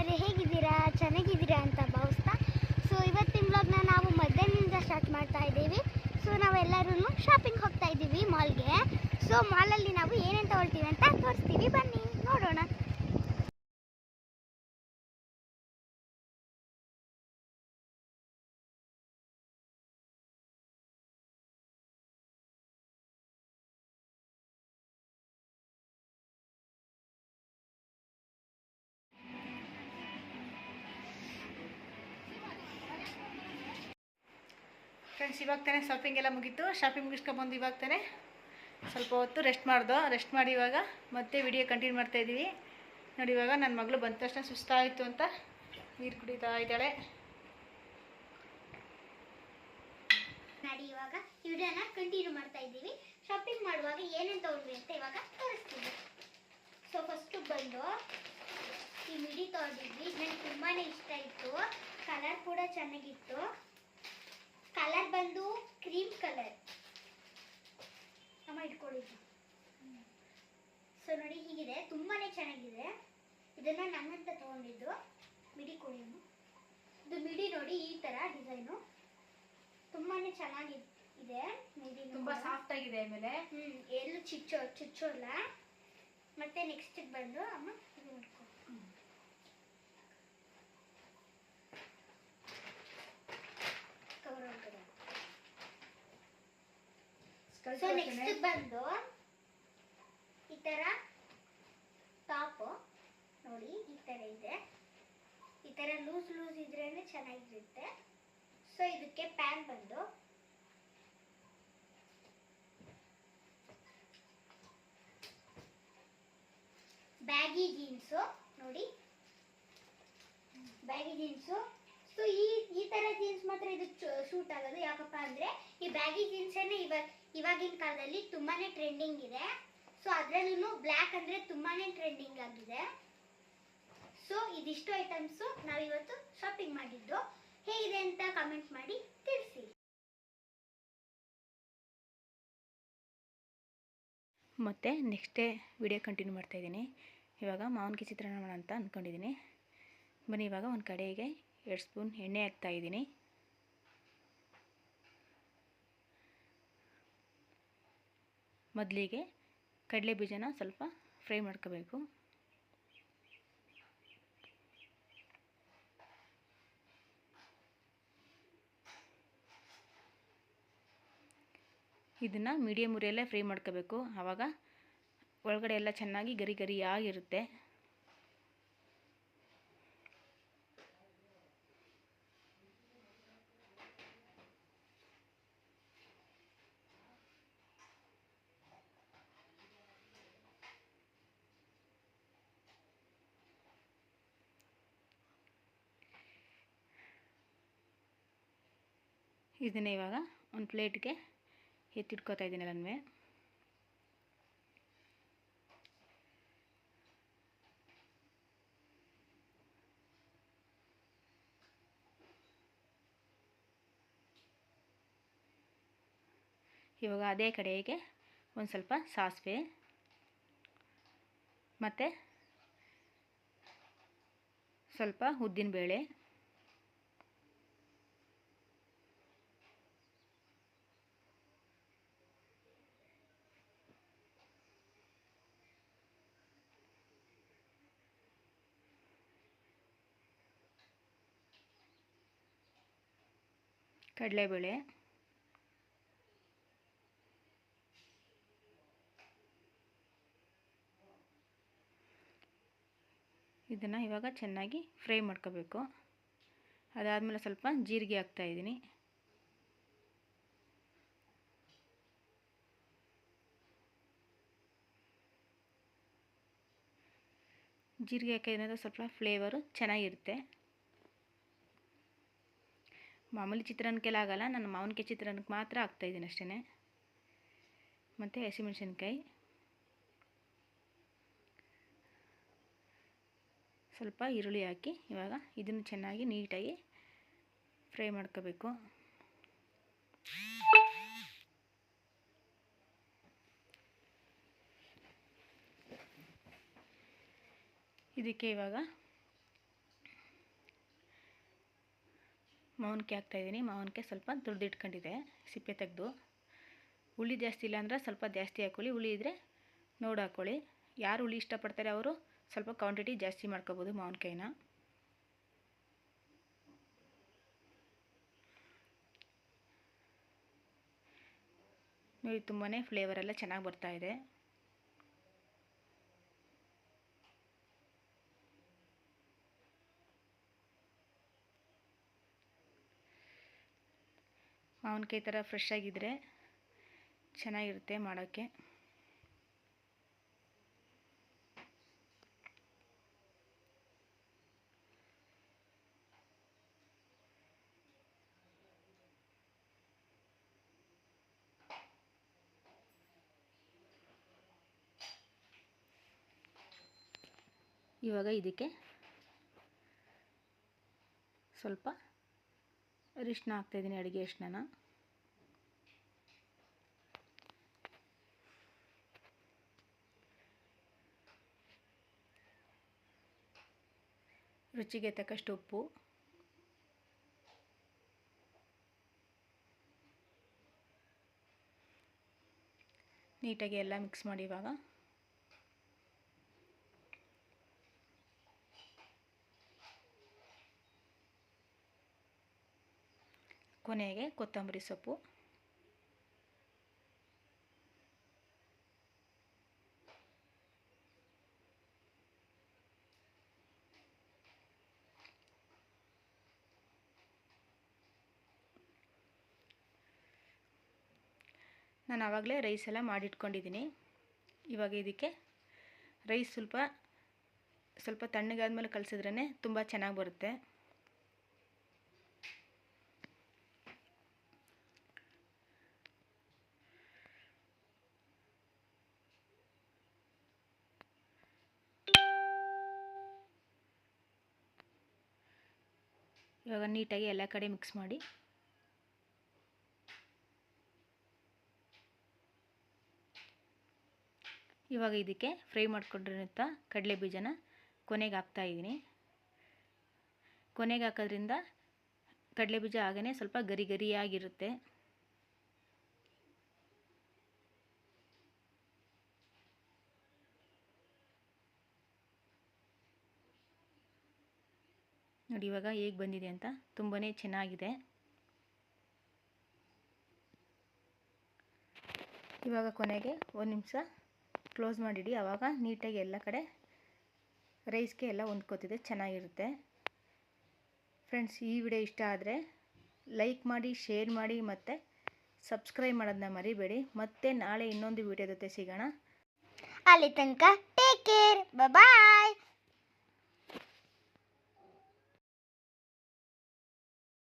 ಗೆಳೆಯರೆ ಹೇಗಿದ್ದೀರಾ? ಚೆನ್ನಾಗಿದ್ದೀರಾ ಅಂತ ಭಾವಿಸ್ತಾ. ಸೊ ಇವತ್ತಿನ ಬ್ಲಾಗ್ನ ನಾವು ಮಧ್ಯಾಹ್ನದಿಂದ ಸ್ಟಾರ್ಟ್ ಮಾಡ್ತಾ ಇದ್ದೀವಿ. ಸೊ ನಾವೆಲ್ಲರೂ ಶಾಪಿಂಗ್ ಹೋಗ್ತಾ ಇದ್ದೀವಿ ಮಾಲ್ಗೆ ಸೊ ಮಾಲಲ್ಲಿ ನಾವು ಏನೇನು ತಗೊಳ್ತೀವಿ ಅಂತ ಫ್ರೆಂಡ್ಸ್ ಇವಾಗ ತಾನೇ ಶಾಪಿಂಗ್ ಎಲ್ಲ ಮುಗೀತು. ಶಾಪಿಂಗ್ ಮುಗಿಸ್ಕೊಂಬಂದು ಇವಾಗ ತಾನೇ ಸ್ವಲ್ಪ ಹೊತ್ತು ರೆಸ್ಟ್ ಮಾಡ್ದೋ. ರೆಸ್ಟ್ ಮಾಡಿ ಇವಾಗ ಮತ್ತೆ ವಿಡಿಯೋ ಕಂಟಿನ್ಯೂ ಮಾಡ್ತಾ ಇದ್ದೀವಿ. ನೋಡಿ ಇವಾಗ ನನ್ನ ಮಗಳು ಬಂದ ತಕ್ಷಣ ಸುಸ್ತಾಯಿತು ಅಂತ ನೀರು ಕುಡಿತಾ ಇದ್ದಾಳೆ. ನಡಿ ಇವಾಗ ವಿಡಿಯೋನ ಕಂಟಿನ್ಯೂ ಮಾಡ್ತಾ ಇದ್ದೀವಿ. ಶಾಪಿಂಗ್ ಮಾಡುವಾಗ ಏನೇನು ತೊಗೊಂಡ್ವಿ ಅಂತ ಇವಾಗ ತೋರಿಸ್ತೀವಿ ಸೊ ಫಸ್ಟು ಬಂದು ಈ ಮಿಡಿ ತೊಗೊಂಡಿದ್ವಿ. ನನಗೆ ತುಂಬಾ ಇಷ್ಟ ಇತ್ತು. ಕಲರ್ ಕೂಡ ಚೆನ್ನಾಗಿತ್ತು. ಕಲರ್ ಬಂದು ಕ್ರೀಮ್ ಕಲರ್ ಅಮ್ಮ ಇಟ್ಕೊಳ್ಳಿ ಸೊ ನೋಡಿ ಹೀಗಿದೆ. ತುಂಬಾನೇ ಚೆನ್ನಾಗಿದೆ. ಇದನ್ನ ನನ್ನಂತ ತಗೊಂಡಿದ್ದು. ಮಿಡಿ ಕೊಡಿ ಇದು ಮಿಡಿ ನೋಡಿ ಈ ತರ ಡಿಸೈನು ತುಂಬಾನೇ ಚೆನ್ನಾಗಿ ಇದೆ ಮಿಡಿ ತುಂಬಾ ಸಾಫ್ಟ್ ಆಗಿದೆ ಆಮೇಲೆ. ಹ್ಮ್ ಎಲ್ಲೂ ಚಿಚ್ಚೋ ಚುಚ್ಚೋಲ್ಲ. ಮತ್ತೆ ನೆಕ್ಸ್ಟ್ ಬಂದು ಅಮ್ಮ ಇದು ಮಾಡ್ಕೊ ಕವರ್ ಒಳಗಡೆ ಸೊ ನೆಕ್ಸ್ಟ್ ಬಂದು ಈ ತರ ಟಾಪ್ ನೋಡಿ ಈ ತರ ಇದೆ. ಈ ತರ ಲೂಸ್ ಲೂಸ್ ಇದ್ರೇನೆ ಚೆನ್ನಾಗಿರುತ್ತೆ. ಸೊ ಇದಕ್ಕೆ ಪ್ಯಾನ್ ಬಂದು ಬ್ಯಾಗಿ ಜೀನ್ಸು ನೋಡಿ. ಬ್ಯಾಗಿ ಜೀನ್ಸು ಸೊ ಈ ಈ ತರ ಜೀನ್ಸ್ ಮಾತ್ರ ಇದು ಸೂಟ್ ಆಗೋದು. ಯಾಕಪ್ಪ ಅಂದ್ರೆ, ಈ ಬ್ಯಾಗಿ ಜೀನ್ಸ್ ಇವಾಗ ಇವಾಗಿನ ಕಾಲದಲ್ಲಿ ತುಂಬಾನೇ ಟ್ರೆಂಡಿಂಗ್ ಇದೆ. ಸೊ ಅದ್ರಲ್ಲೂ ಬ್ಲ್ಯಾಕ್ ಅಂದ್ರೆ ತುಂಬಾನೇ ಟ್ರೆಂಡಿಂಗ್ ಆಗಿದೆ. ಸೊ ಇದಿಷ್ಟು ಐಟಮ್ಸು ನಾವಿವತ್ತು ಶಾಪಿಂಗ್ ಮಾಡಿದ್ದು. ಹೇಗಿದೆ ಅಂತ ಕಮೆಂಟ್ ಮಾಡಿ ತಿಳಿಸಿ. ಮತ್ತು ನೆಕ್ಸ್ಟ್ ಡೇ ವಿಡಿಯೋ ಕಂಟಿನ್ಯೂ ಮಾಡ್ತಾಯಿದ್ದೀನಿ ಇವಾಗ ಮಾವನಿಗೆ ಚಿತ್ರಾನ್ನ ಮಾಡೋಣ ಅಂತ ಅಂದ್ಕೊಂಡಿದ್ದೀನಿ ಬನ್ನಿ ಇವಾಗ ಒಂದು ಕಡೆಗೆ ಎರಡು ಸ್ಪೂನ್ ಎಣ್ಣೆ ಹಾಕ್ತಾಯಿದ್ದೀನಿ ಮೊದಲಿಗೆ ಕಡಲೆ ಬೀಜನ ಸ್ವಲ್ಪ ಫ್ರೈ ಮಾಡ್ಕೋಬೇಕು. ಇದನ್ನು ಮೀಡಿಯಮ್ ಉರಿಯಲ್ಲೇ ಫ್ರೈ ಮಾಡ್ಕೋಬೇಕು. ಆವಾಗ ಒಳಗಡೆ ಎಲ್ಲ ಚೆನ್ನಾಗಿ ಗರಿ ಗರಿ ಇದನ್ನ ಇವಾಗ ಒಂದು ಪ್ಲೇಟ್ಗೆ ಎತ್ತಿಟ್ಕೋತಾ ಇದ್ದೀನಿ ನನಗೆ ಇವಾಗ ಅದೇ ಕಡೆಗೆ ಒಂದು ಸ್ವಲ್ಪ ಸಾಸಿವೆ ಮತ್ತು ಸ್ವಲ್ಪ ಉದ್ದಿನಬೇಳೆ ಕಡಲೆಬೇಳೆ. ಇದನ್ನು ಇವಾಗ ಚೆನ್ನಾಗಿ ಫ್ರೈ ಮಾಡ್ಕೋಬೇಕು. ಅದಾದಮೇಲೆ ಸ್ವಲ್ಪ ಜೀರಿಗೆ ಹಾಕ್ತಾಯಿದ್ದೀನಿ ಜೀರಿಗೆ ಹಾಕೋದ್ರಿಂದ ಸ್ವಲ್ಪ ಫ್ಲೇವರು ಚೆನ್ನಾಗಿರುತ್ತೆ. ಮಾಮೂಲಿ ಚಿತ್ರಾನ್ನಕ್ಕೆಲ್ಲ ಆಗಲ್ಲ, ನಾನು ಮಾವಿನಕಾಯಿ ಚಿತ್ರಾನ್ನಕ್ಕೆ ಮಾತ್ರ ಹಾಕ್ತಾಯಿದ್ದೀನಿ ಅಷ್ಟೇ ಮತ್ತು ಹಸಿಮೆಣ್ಸಿನ್ಕಾಯಿ. ಸ್ವಲ್ಪ ಈರುಳ್ಳಿ ಹಾಕಿ ಇವಾಗ ಇದನ್ನು ಚೆನ್ನಾಗಿ ನೀಟಾಗಿ ಫ್ರೈ ಮಾಡ್ಕೋಬೇಕು. ಇದಕ್ಕೆ ಇವಾಗ ಮಾವಿನಕಾಯಿ ಹಾಕ್ತಾಯಿದ್ದೀನಿ ಮಾವಿನಕಾಯಿ ಸ್ವಲ್ಪ ದುಡ್ದಿಟ್ಕೊಂಡಿದೆ ಸಿಪ್ಪೆ ತೆಗೆದು. ಹುಳಿ ಜಾಸ್ತಿ ಇಲ್ಲ ಅಂದರೆ ಸ್ವಲ್ಪ ಜಾಸ್ತಿ ಹಾಕ್ಕೊಳ್ಳಿ ಹುಳಿ ಇದ್ದರೆ ನೋಡಿ ಹಾಕ್ಕೊಳ್ಳಿ ಯಾರು ಹುಳಿ ಇಷ್ಟಪಡ್ತಾರೆ ಅವರು ಸ್ವಲ್ಪ ಕ್ವಾಂಟಿಟಿ ಜಾಸ್ತಿ ಮಾಡ್ಕೋಬೋದು ಮಾವಿನಕಾಯಿನ. ನೋಡಿ ತುಂಬಾ ಫ್ಲೇವರೆಲ್ಲ ಚೆನ್ನಾಗಿ ಬರ್ತಾ ಮಾವಿನಕಾಯಿ ಥರ ಫ್ರೆಶ್ ಆಗಿದ್ದರೆ ಚೆನ್ನಾಗಿರುತ್ತೆ ಮಾಡೋಕ್ಕೆ. ಇವಾಗ ಇದಕ್ಕೆ ಸ್ವಲ್ಪ ಅರಿಶಿನ ಹಾಕ್ತಾಯಿದ್ದೀನಿ ಅಡುಗೆ ಅರಿಶಿನ ರುಚಿಗೆ ತಕ್ಕಷ್ಟು ಉಪ್ಪು. ನೀಟಾಗಿ ಎಲ್ಲ ಮಿಕ್ಸ್ ಮಾಡಿ ಇವಾಗ. ಕೊನೆಗೆ ಕೊತ್ತಂಬರಿ ಸೊಪ್ಪು. ನಾನು ಆವಾಗಲೇ ರೈಸ್ ಎಲ್ಲ ಮಾಡಿಟ್ಕೊಂಡಿದ್ದೀನಿ. ಇವಾಗ ಇದಕ್ಕೆ ರೈಸ್ ಸ್ವಲ್ಪ ಸ್ವಲ್ಪ ತಣ್ಣಗಾದ್ಮೇಲೆ ಕಲಸಿದ್ರೇ ತುಂಬ ಚೆನ್ನಾಗಿ ಬರುತ್ತೆ. ಇವಾಗ ನೀಟಾಗಿ ಎಲ್ಲ ಕಡೆ ಮಿಕ್ಸ್ ಮಾಡಿ. ಇವಾಗ ಇದಕ್ಕೆ ಫ್ರೈ ಮಾಡ್ಕೊಂಡಿರೋಂಥ ಕಡಲೆ ಬೀಜನ ಕೊನೆಗೆ ಹಾಕ್ತಾ ಇದ್ದೀನಿ. ಕೊನೆಗೆ ಹಾಕೋದ್ರಿಂದ ಕಡಲೆ ಬೀಜ ಆಗೇ ಸ್ವಲ್ಪ ಗರಿ ಗರಿಯಾಗಿರುತ್ತೆ. ನೋಡಿ ಇವಾಗ ಹೇಗೆ ಬಂದಿದೆ ಅಂತ ತುಂಬಾ ಚೆನ್ನಾಗಿದೆ. ಇವಾಗ ಕೊನೆಗೆ ಒಂದು ನಿಮಿಷ ಕ್ಲೋಸ್ ಮಾಡಿಡಿ. ಆವಾಗ ನೀಟಾಗಿ ಎಲ್ಲ ಕಡೆ ರೈಸ್ಗೆ ಎಲ್ಲ ಹೊಂದ್ಕೋತಿದೆ ಚೆನ್ನಾಗಿರುತ್ತೆ. ಫ್ರೆಂಡ್ಸ್ ಈ ವಿಡಿಯೋ ಇಷ್ಟ ಆದರೆ ಲೈಕ್ ಮಾಡಿ ಶೇರ್ ಮಾಡಿ ಮತ್ತು ಸಬ್ಸ್ಕ್ರೈಬ್ ಮಾಡೋದನ್ನ ಮರಿಬೇಡಿ. ಮತ್ತೆ ನಾಳೆ ಇನ್ನೊಂದು ವಿಡಿಯೋ ಜೊತೆ ಸಿಗೋಣ. ಅಲ್ಲಿ ತನಕ ಟೇಕ್ ಕೇರ್ ಬಾಯ್